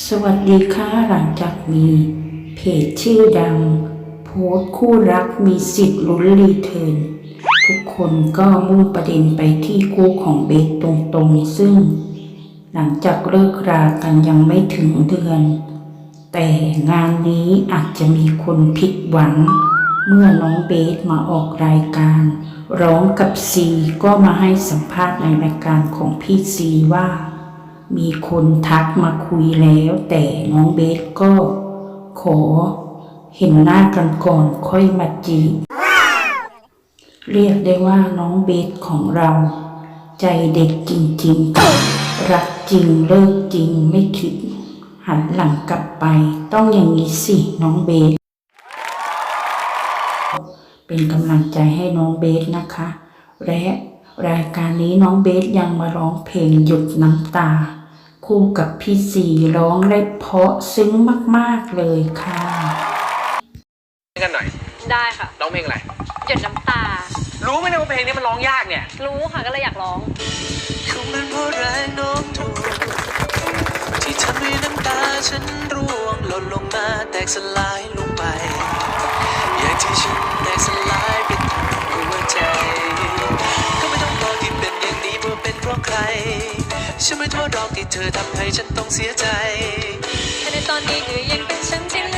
สวัสดีค่ะหลังจากมีเพจชื่อดัง โพสต์คู่รักมีสิทธิ์ลุ้นรีเทิร์นทุกคนก็มุ่งประเด็นไปที่คู่ของเบสตรงๆ ซึ่ง หลังจากเลิกรากันยังไม่ถึงเดือน แต่งานนี้อาจจะมีคนผิดหวัง เมื่อน้องเบสมาออกรายการ ร้องกับซีก็มาให้สัมภาษณ์ในรายการของพี่ซีว่า มีคนทักมาคุยแล้ว แต่น้องเบสก็ขอเห็นหน้ากันก่อนค่อยมาจีบเรียกได้ว่าน้องเบสของเรา ใจเด็กจริงๆ รักจริงเลิกจริงไม่คิด หันหลังกลับไป ต้องอย่างนี้สิน้องเบส เป็นกำลังใจให้น้องเบสนะคะ และรายการนี้น้องเบสยังมาร้องเพลงหยุดน้ำตา คู่กับพี่สีร้องได้เพราะซึ้งมากๆเลยค่ะ กันหน่อยได้ค่ะ ร้องเพลงอะไร หยดน้ำตา รู้ไหมเนี่ยว่าเพลงนี้มันร้องยากเนี่ย รู้ค่ะก็เลยอยากร้อง คงเป็นเพราะแรงโน้มถ่วงที่ทำให้น้ำตาฉันร่วงหล่นลงมาแตกสลายลงไป อย่างที่ฉันแตกสลายไปทั้งหัวใจ ก็ไม่ต้องบอกที่เป็นอย่างนี้ว่าเป็นเพราะใคร ฉันไม่โทษหรอกที่เธอทำให้ฉันต้องเสียใจแต่ในตอนนี้ก็ยังเป็นฉันที่